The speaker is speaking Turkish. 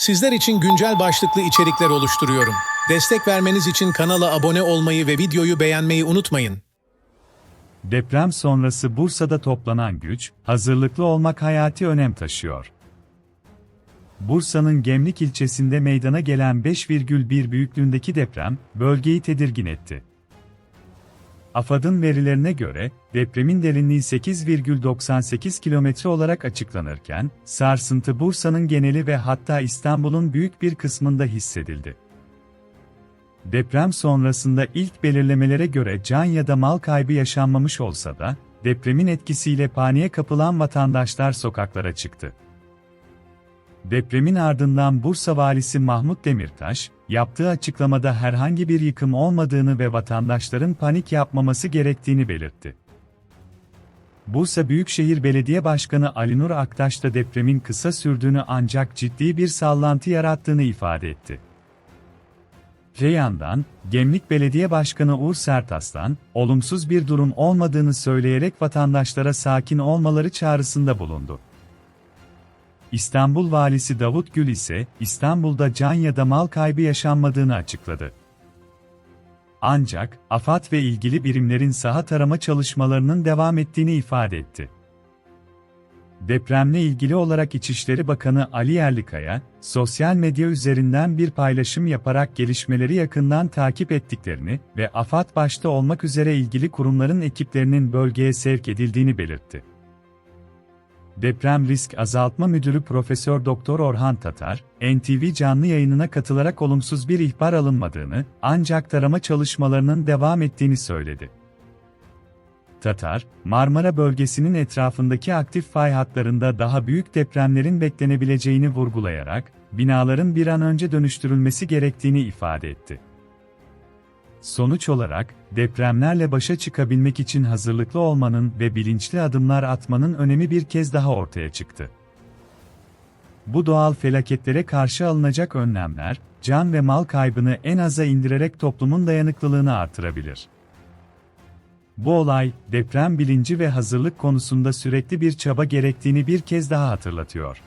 Sizler için güncel başlıklı içerikler oluşturuyorum. Destek vermeniz için kanala abone olmayı ve videoyu beğenmeyi unutmayın. Deprem sonrası Bursa'da toplanan güç, hazırlıklı olmak hayati önem taşıyor. Bursa'nın Gemlik ilçesinde meydana gelen 5,1 büyüklüğündeki deprem, bölgeyi tedirgin etti. AFAD'ın verilerine göre, depremin derinliği 8,98 kilometre olarak açıklanırken, sarsıntı Bursa'nın geneli ve hatta İstanbul'un büyük bir kısmında hissedildi. Deprem sonrasında ilk belirlemelere göre can ya da mal kaybı yaşanmamış olsa da, depremin etkisiyle paniğe kapılan vatandaşlar sokaklara çıktı. Depremin ardından Bursa Valisi Mahmut Demirtaş, yaptığı açıklamada herhangi bir yıkım olmadığını ve vatandaşların panik yapmaması gerektiğini belirtti. Bursa Büyükşehir Belediye Başkanı Alinur Aktaş da depremin kısa sürdüğünü ancak ciddi bir sallantı yarattığını ifade etti. Öte yandan, Gemlik Belediye Başkanı Uğur Sertaslan, olumsuz bir durum olmadığını söyleyerek vatandaşlara sakin olmaları çağrısında bulundu. İstanbul Valisi Davut Gül ise, İstanbul'da can ya da mal kaybı yaşanmadığını açıkladı. Ancak, AFAD ve ilgili birimlerin saha tarama çalışmalarının devam ettiğini ifade etti. Depremle ilgili olarak İçişleri Bakanı Ali Yerlikaya, sosyal medya üzerinden bir paylaşım yaparak gelişmeleri yakından takip ettiklerini ve AFAD başta olmak üzere ilgili kurumların ekiplerinin bölgeye sevk edildiğini belirtti. Deprem Risk Azaltma Müdürü Profesör Doktor Orhan Tatar, NTV canlı yayınına katılarak olumsuz bir ihbar alınmadığını, ancak tarama çalışmalarının devam ettiğini söyledi. Tatar, Marmara bölgesinin etrafındaki aktif fay hatlarında daha büyük depremlerin beklenebileceğini vurgulayarak, binaların bir an önce dönüştürülmesi gerektiğini ifade etti. Sonuç olarak, depremlerle başa çıkabilmek için hazırlıklı olmanın ve bilinçli adımlar atmanın önemi bir kez daha ortaya çıktı. Bu doğal felaketlere karşı alınacak önlemler, can ve mal kaybını en aza indirerek toplumun dayanıklılığını artırabilir. Bu olay, deprem bilinci ve hazırlık konusunda sürekli bir çaba gerektiğini bir kez daha hatırlatıyor.